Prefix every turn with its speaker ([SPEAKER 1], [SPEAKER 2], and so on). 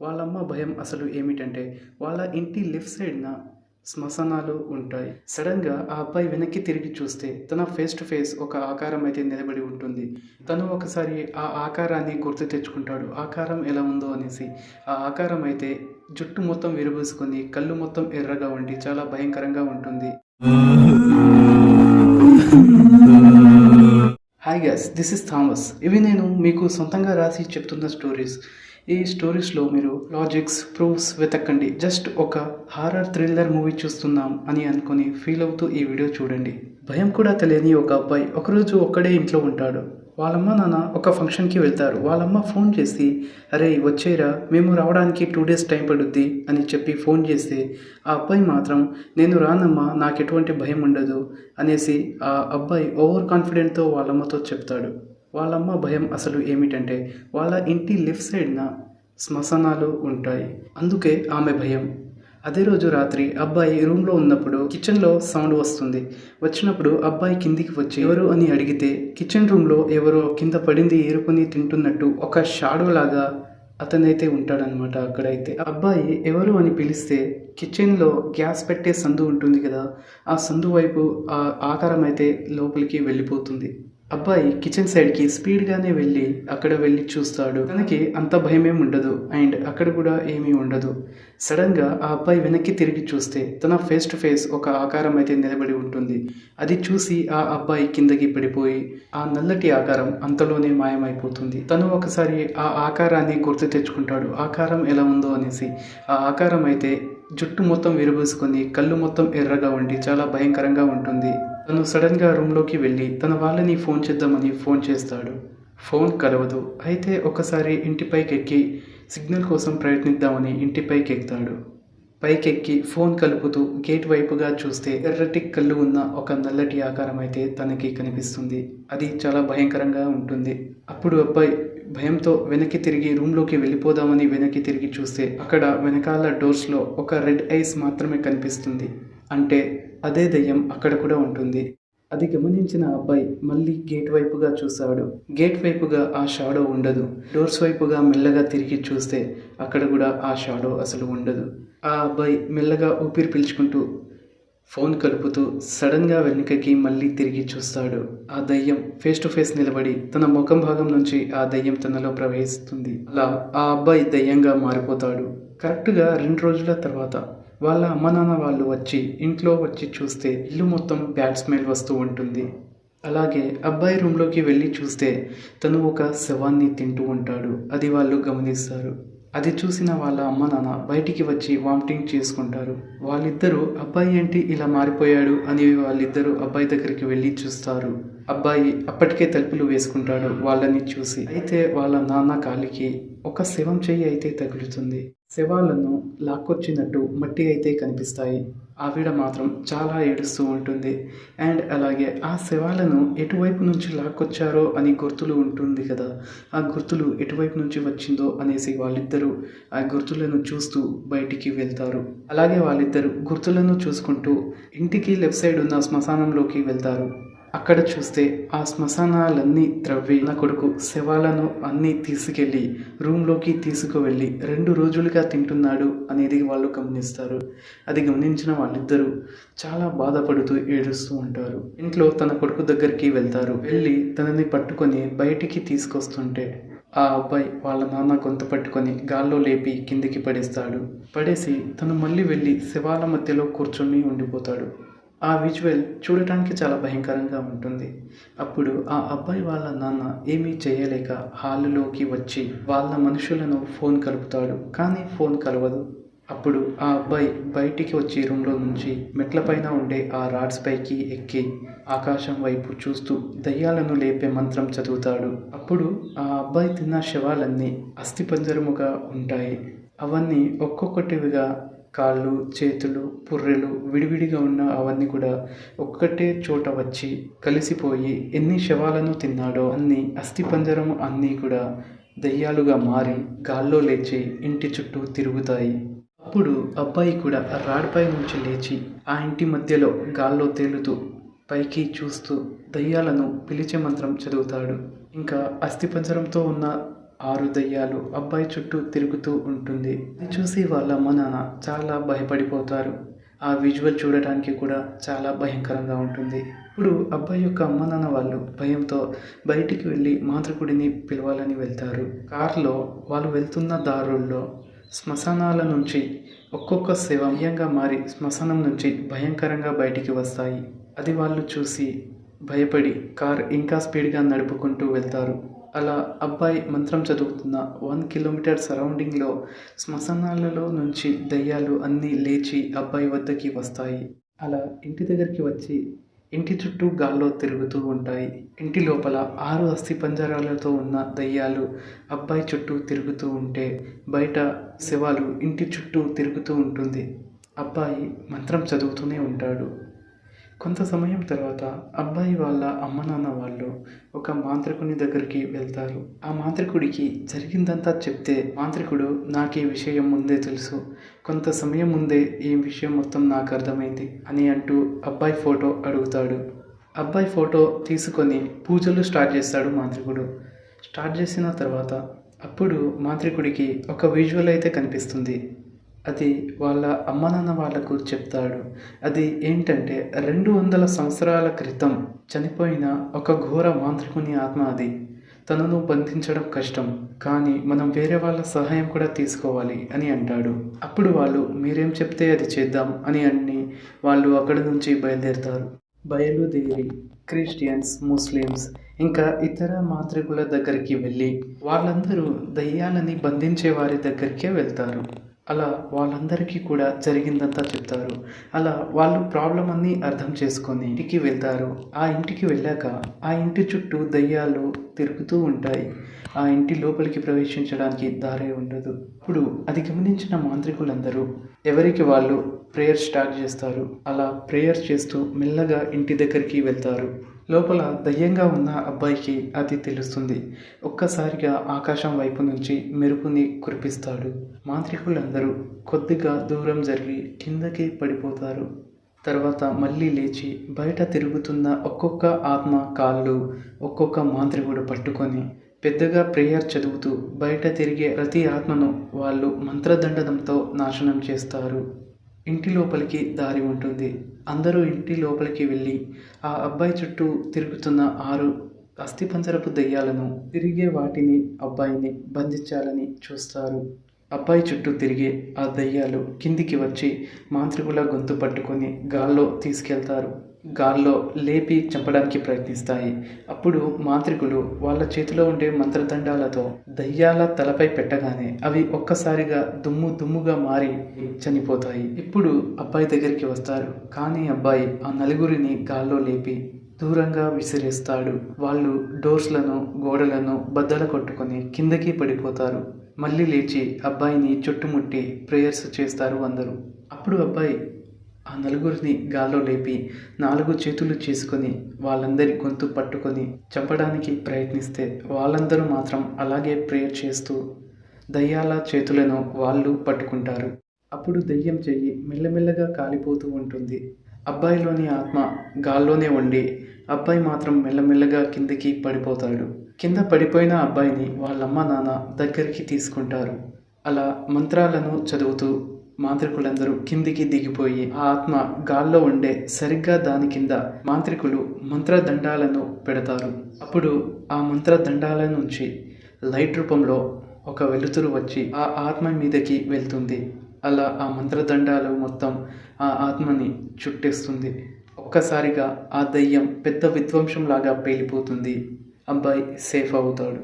[SPEAKER 1] వాళ్ళమ్మ భయం అసలు ఏమిటంటే వాళ్ళ ఇంటి లెఫ్ట్ సైడ్న శ్మశానాలు ఉంటాయి. సడన్గా ఆ అబ్బాయి వెనక్కి తిరిగి చూస్తే తన ఫేస్ టు ఫేస్ ఒక ఆకారం అయితే నిలబడి ఉంటుంది. తను ఒకసారి ఆ ఆకారాన్ని గుర్తు తెచ్చుకుంటాడు. ఆకారం ఎలా ఉందో అనేసి. ఆ ఆకారం అయితే జుట్టు మొత్తం విరబూసుకొని కళ్ళు మొత్తం ఎర్రగా ఉండి చాలా భయంకరంగా ఉంటుంది. Hi guys this is Thomas ఇవి నేను మీకు సొంతంగా రాసి చెప్తున్న స్టోరీస్ ఈ స్టోరీస్లో మీరు లాజిక్స్ ప్రూఫ్స్ వెతకండి జస్ట్ ఒక హారర్ థ్రిల్లర్ మూవీ చూస్తున్నాం అని అనుకుని ఫీల్ అవుతూ ఈ వీడియో చూడండి. భయం కూడా తెలియని ఒక అబ్బాయి ఒకరోజు ఒక్కడే ఇంట్లో ఉంటాడు. వాళ్ళమ్మ నాన్న ఒక ఫంక్షన్కి వెళ్తారు. వాళ్ళమ్మ ఫోన్ చేసి అరే వచ్చేరా మేము రావడానికి టూ డేస్ టైం పడుద్ది అని చెప్పి ఫోన్ చేస్తే ఆ అబ్బాయి మాత్రం నేను రానమ్మా నాకు ఎటువంటి భయం ఉండదు అనేసి ఆ అబ్బాయి ఓవర్ కాన్ఫిడెంట్తో వాళ్ళమ్మతో చెప్తాడు. వాళ్ళమ్మ భయం అసలు ఏమిటంటే వాళ్ళ ఇంటి లెఫ్ట్ సైడ్న శ్మశానాలు ఉంటాయి. అందుకే ఆమె భయం. అదే రోజు రాత్రి అబ్బాయి రూమ్లో ఉన్నప్పుడు కిచెన్లో సౌండ్ వస్తుంది. వచ్చినప్పుడు అబ్బాయి కిందికి వచ్చి ఎవరు? అని అడిగితే కిచెన్ రూమ్లో ఎవరో కింద పడింది ఏరుకొని తింటున్నట్టు ఒక షాడో లాగా అతనైతే ఉంటాడనమాట అక్కడైతే. అబ్బాయి ఎవరు? అని పిలిస్తే కిచెన్లో గ్యాస్ పెట్టే సందు ఉంటుంది కదా ఆ సందు వైపు ఆ ఆకారం అయితే లోపలికి వెళ్ళిపోతుంది. అబ్బాయి కిచెన్ సైడ్కి స్పీడ్గానే వెళ్ళి అక్కడ వెళ్ళి చూస్తాడు. తనకి అంత భయమేం ఉండదు అండ్ అక్కడ కూడా ఏమీ ఉండదు. సడన్గా ఆ అబ్బాయి వెనక్కి తిరిగి చూస్తే తన ఫేస్ టు ఫేస్ ఒక ఆకారం అయితే నిలబడి ఉంటుంది. అది చూసి ఆ అబ్బాయి కిందకి పడిపోయి ఆ నల్లటి ఆకారం అంతలోనే మాయమైపోతుంది. తను ఒకసారి ఆ ఆకారాన్ని గుర్తు తెచ్చుకుంటాడు. ఆకారం ఎలా ఉందో అనేసి. ఆ ఆకారం అయితే జుట్టు మొత్తం విరబూసుకొని కళ్ళు మొత్తం ఎర్రగా ఉండి చాలా భయంకరంగా ఉంటుంది. తను సడన్గా రూమ్లోకి వెళ్ళి తన వాళ్ళని ఫోన్ చేద్దామని ఫోన్ చేస్తాడు. ఫోన్ కలవదు. అయితే ఒకసారి ఇంటిపైకి ఎక్కి సిగ్నల్ కోసం ప్రయత్నిద్దామని ఇంటిపైకి ఎక్కుతాడు పైకెక్కి ఫోన్ కలుపుతూ గేట్ వైపుగా చూస్తే ఎర్రటి కళ్ళు ఉన్న ఒక నల్లటి ఆకారం అయితే తనకి కనిపిస్తుంది. అది చాలా భయంకరంగా ఉంటుంది. అప్పుడు అబ్బాయి భయంతో వెనక్కి తిరిగి రూమ్లోకి వెళ్ళిపోదామని వెనక్కి తిరిగి చూస్తే అక్కడ వెనకాల డోర్స్లో ఒక రెడ్ ఐస్ మాత్రమే కనిపిస్తుంది. అంటే అదే దయ్యం అక్కడ కూడా ఉంటుంది. అది గమనించిన అబ్బాయి మళ్ళీ గేట్ వైపుగా చూశాడు గేట్ వైపుగా ఆ షాడో ఉండదు. డోర్స్ వైపుగా మెల్లగా తిరిగి చూస్తే అక్కడ కూడా ఆ షాడో అసలు ఉండదు. ఆ అబ్బాయి మెల్లగా ఊపిరి పీల్చుకుంటూ ఫోన్ కలుపుతూ సడన్గా వెనుకకి మళ్ళీ తిరిగి చూస్తాడు. ఆ దయ్యం ఫేస్ టు ఫేస్ నిలబడి తన ముఖం భాగం నుంచి ఆ దయ్యం తనలో ప్రవహిస్తుంది. అలా ఆ అబ్బాయి దయ్యంగా మారిపోతాడు. కరెక్ట్గా రెండు రోజుల తర్వాత వాళ్ళ అమ్మ నాన్న వాళ్ళు వచ్చి ఇంట్లో వచ్చి చూస్తే ఇల్లు మొత్తం బ్యాడ్ స్మెల్ వస్తూ ఉంటుంది. అలాగే అబ్బాయి రూమ్లోకి వెళ్ళి చూస్తే తను ఒక శవాన్ని తింటూ ఉంటాడు. అది వాళ్ళు గమనిస్తారు. అది చూసిన వాళ్ళ అమ్మ నాన్న బయటికి వచ్చి వామిటింగ్ చేసుకుంటారు. వాళ్ళిద్దరూ అబ్బాయి ఏంటి ఇలా మారిపోయాడు అని వాళ్ళిద్దరూ అబ్బాయి దగ్గరికి వెళ్ళి చూస్తారు. అబ్బాయి అప్పటికే తలుపులు వేసుకుంటాడు వాళ్ళని చూసి. అయితే వాళ్ళ నాన్న కాలికి ఒక శవం చెయ్యి అయితే తగులుతుంది. శవాలను లాక్కొచ్చినట్టు మట్టి అయితే కనిపిస్తాయి. ఆవిడ మాత్రం చాలా ఏడుస్తూ ఉంటుంది. అండ్ అలాగే ఆ శవాలను ఎటువైపు నుంచి లాక్కొచ్చారో అని గుర్తులు ఉంటుంది కదా. ఆ గుర్తులు ఎటువైపు నుంచి వచ్చిందో అనేసి వాళ్ళిద్దరూ ఆ గుర్తులను చూస్తూ బయటికి వెళ్తారు. అలాగే వాళ్ళిద్దరూ గుర్తులను చూసుకుంటూ ఇంటికి లెఫ్ట్ సైడ్ ఉన్న శ్మశానంలోకి వెళ్తారు. అక్కడ చూస్తే ఆ శ్మశానాలన్నీ త్రవ్వి. నా కొడుకు శవాలను అన్నీ తీసుకెళ్ళి రూమ్లోకి తీసుకువెళ్ళి రెండు రోజులుగా తింటున్నాడు అనేది వాళ్ళు గమనిస్తారు. అది గమనించిన వాళ్ళిద్దరూ చాలా బాధపడుతూ ఏడుస్తూ ఉంటారు. ఇంట్లో తన కొడుకు దగ్గరికి వెళ్తారు. వెళ్ళి తనని పట్టుకొని బయటికి తీసుకొస్తుంటే ఆ అబ్బాయి వాళ్ళ నాన్న గొంత పట్టుకొని గాల్లో లేపి కిందికి పడేస్తాడు. పడేసి తను మళ్ళీ వెళ్ళి శవాల మధ్యలో కూర్చొని ఉండిపోతాడు. ఆ విజువల్ చూడటానికి చాలా భయంకరంగా ఉంటుంది. అప్పుడు ఆ అబ్బాయి వాళ్ళ నాన్న ఏమీ చేయలేక హాలులోకి వచ్చి వాళ్ళ మనుషులను ఫోన్ కలుపుతాడు కానీ ఫోన్ కలవదు. అప్పుడు ఆ అబ్బాయి బయటికి వచ్చి రూమ్లో నుంచి మెట్లపైన ఉండే ఆ రాడ్స్ పైకి ఎక్కి ఆకాశం వైపు చూస్తూ దయ్యాలను లేపే మంత్రం చదువుతాడు. అప్పుడు ఆ అబ్బాయి తిన్న శవాలన్నీ అస్థిపంజరముగా ఉంటాయి. అవన్నీ ఒక్కొక్కటివిగా కాళ్ళు చేతులు పుర్రెలు విడివిడిగా ఉన్న అవన్నీ కూడా ఒక్కటే చోట వచ్చి కలిసిపోయి ఎన్ని శవాలను తిన్నాడో అన్ని అస్థిపంజరం అన్నీ కూడా దయ్యాలుగా మారి గాల్లో లేచి ఇంటి చుట్టూ తిరుగుతాయి. అప్పుడు అబ్బాయి కూడా ఆ రాడ్పై నుంచి లేచి ఆ ఇంటి మధ్యలో గాల్లో తేలుతూ పైకి చూస్తూ దయ్యాలను పిలిచే మంత్రం చదువుతాడు. ఇంకా అస్థిపంజరంతో ఉన్న ఆరు దయ్యాలు అబ్బాయి చుట్టూ తిరుగుతూ ఉంటుంది. అది చూసి వాళ్ళ అమ్మ నాన్న చాలా భయపడిపోతారు. ఆ విజువల్ చూడటానికి కూడా చాలా భయంకరంగా ఉంటుంది. ఇప్పుడు అబ్బాయి యొక్క అమ్మ నాన్న వాళ్ళు భయంతో బయటికి వెళ్ళి మాంత్రికుడిని పిలవాలని వెళ్తారు. కారులో వాళ్ళు వెళ్తున్న దారుల్లో శ్మశానాల నుంచి ఒక్కొక్క శవంగా మారి శ్మశానం నుంచి భయంకరంగా బయటికి వస్తాయి. అది వాళ్ళు చూసి భయపడి కార్ ఇంకా స్పీడ్గా నడుపుకుంటూ వెళ్తారు. అలా అబ్బాయి మంత్రం చదువుతున్న వన్ కిలోమీటర్ సరౌండింగ్లో శ్మశానాలలో నుంచి దయ్యాలు అన్నీ లేచి అబ్బాయి వద్దకి వస్తాయి. అలా ఇంటి దగ్గరికి వచ్చి ఇంటి చుట్టూ గాల్లో తిరుగుతూ ఉంటాయి. ఇంటి లోపల ఆరు అస్థి పంజరాలతో ఉన్న దయ్యాలు అబ్బాయి చుట్టూ తిరుగుతూ ఉంటే బయట శవాలు ఇంటి చుట్టూ తిరుగుతూ ఉంటుంది. అబ్బాయి మంత్రం చదువుతూనే ఉంటాడు. కొంత సమయం తర్వాత అబ్బాయి వాళ్ళ అమ్మ నాన్న వాళ్ళు ఒక మాంత్రికుని దగ్గరికి వెళ్తారు. ఆ మాంత్రికుడికి జరిగిందంతా చెప్తే మాంత్రికుడు నాకు ఈ విషయం ముందే తెలుసు. కొంత సమయం ముందే ఈ విషయం మొత్తం నాకు అర్థమైంది అని అంటూ అబ్బాయి ఫోటో అడుగుతాడు. అబ్బాయి ఫోటో తీసుకొని పూజలు స్టార్ట్ చేస్తాడు మాంత్రికుడు. స్టార్ట్ చేసిన తర్వాత అప్పుడు మాంత్రికుడికి ఒక విజువల్ అయితే కనిపిస్తుంది. అది వాళ్ళ అమ్మ నాన్న వాళ్ళకు చెప్తాడు. అది ఏంటంటే రెండు వందల సంవత్సరాల క్రితం చనిపోయిన ఒక ఘోర మాంత్రికుని ఆత్మ అది. తనను బంధించడం కష్టం కానీ మనం వేరే వాళ్ళ సహాయం కూడా తీసుకోవాలి అని అంటాడు. అప్పుడు వాళ్ళు మీరేం చెప్తే అది చేద్దాం అని అన్ని వాళ్ళు అక్కడి నుంచి బయలుదేరుతారు. బయలుదేరి క్రిస్టియన్స్ ముస్లిమ్స్ ఇంకా ఇతర మాంత్రికుల దగ్గరికి వెళ్ళి వాళ్ళందరూ దయ్యాలని బంధించే వారి దగ్గరికే వెళ్తారు. అలా వాళ్ళందరికీ కూడా జరిగిందంతా చెప్తారు. అలా వాళ్ళు ప్రాబ్లం అన్నీ అర్థం చేసుకొని ఇంటికి వెళ్తారు. ఆ ఇంటికి వెళ్ళాక ఆ ఇంటి చుట్టూ దయ్యాలు తిరుగుతూ ఉంటాయి. ఆ ఇంటి లోపలికి ప్రవేశించడానికి దారే ఉండదు. ఇప్పుడు అది గమనించిన మాంత్రికులందరూ ఎవరికి వాళ్ళు ప్రేయర్ స్టార్ట్ చేస్తారు? అలా ప్రేయర్ చేస్తూ మెల్లగా ఇంటి దగ్గరికి వెళ్తారు. లోపల దయ్యంగా ఉన్న అబ్బాయికి అది తెలుస్తుంది. ఒక్కసారిగా ఆకాశం వైపు నుంచి మెరుపుని కురిపిస్తాడు. మాంత్రికులందరూ కొద్దిగా దూరం జరిగి కిందకి పడిపోతారు. తర్వాత మళ్ళీ లేచి బయట తిరుగుతున్న ఒక్కొక్క ఆత్మ కాళ్ళు ఒక్కొక్క మాంత్రికుడు పట్టుకొని పెద్దగా ప్రేయర్ చదువుతూ బయట తిరిగే ప్రతి ఆత్మను వాళ్ళు మంత్రదండనంతో నాశనం చేస్తారు. ఇంటి లోపలికి దారి ఉంటుంది. అందరూ ఇంటి లోపలికి వెళ్ళి ఆ అబ్బాయి చుట్టూ తిరుగుతున్న ఆరు అస్థిపంజరపు దెయ్యాలను తిరిగే వాటిని అబ్బాయిని బంధించాలని చూస్తారు. అబ్బాయి చుట్టూ తిరిగే ఆ దయ్యాలు కిందికి వచ్చి మాంత్రికుల గొంతు పట్టుకొని గాల్లో తీసుకెళ్తారు. గాల్లో లేపి చంపడానికి ప్రయత్నిస్తాయి. అప్పుడు మాంత్రికులు వాళ్ళ చేతిలో ఉండే మంత్రదండాలతో దయ్యాల తలపై పెట్టగానే అవి ఒక్కసారిగా దుమ్ము దుమ్ముగా మారి చనిపోతాయి. ఇప్పుడు అబ్బాయి దగ్గరికి వస్తారు. కానీ అబ్బాయి ఆ నలుగురిని గాల్లో లేపి దూరంగా విసిరేస్తాడు. వాళ్ళు డోర్స్లను గోడలను బద్దల కొట్టుకొని కిందకి పడిపోతారు. మళ్ళీ లేచి అబ్బాయిని చుట్టుముట్టి ప్రేయర్స్ చేస్తారు అందరూ. అప్పుడు అబ్బాయి ఆ నలుగురిని గాల్లో లేపి నాలుగు చేతులు చేసుకొని వాళ్ళందరి గొంతు పట్టుకొని చంపడానికి ప్రయత్నిస్తే వాళ్ళందరూ మాత్రం అలాగే ప్రేయర్ చేస్తూ దయ్యాల చేతులను వాళ్ళు పట్టుకుంటారు. అప్పుడు దయ్యం చెయ్యి మెల్లమెల్లగా కాలిపోతూ ఉంటుంది. అబ్బాయిలోని ఆత్మ గాల్లోనే ఉండి అబ్బాయి మాత్రం మెల్లమెల్లగా కిందికి పడిపోతాడు. కింద పడిపోయిన అబ్బాయిని వాళ్ళమ్మ నాన్న దగ్గరికి తీసుకుంటారు. అలా మంత్రాలను చదువుతూ మాంత్రికులందరూ కిందికి దిగిపోయి ఆ ఆత్మ గాల్లో ఉండే సరిగ్గా దాని కింద మాంత్రికులు మంత్రదండాలను పెడతారు. అప్పుడు ఆ మంత్రదండాల నుంచి లైట్ రూపంలో ఒక వెలుతురు వచ్చి ఆ ఆత్మ మీదకి వెళ్తుంది. అలా ఆ మంత్రదండాలు మొత్తం ఆ ఆత్మని చుట్టేస్తుంది. ఒక్కసారిగా ఆ దయ్యం పెద్ద విధ్వంసంలాగా పేలిపోతుంది. అబ్బాయి సేఫ్ అవుతాడు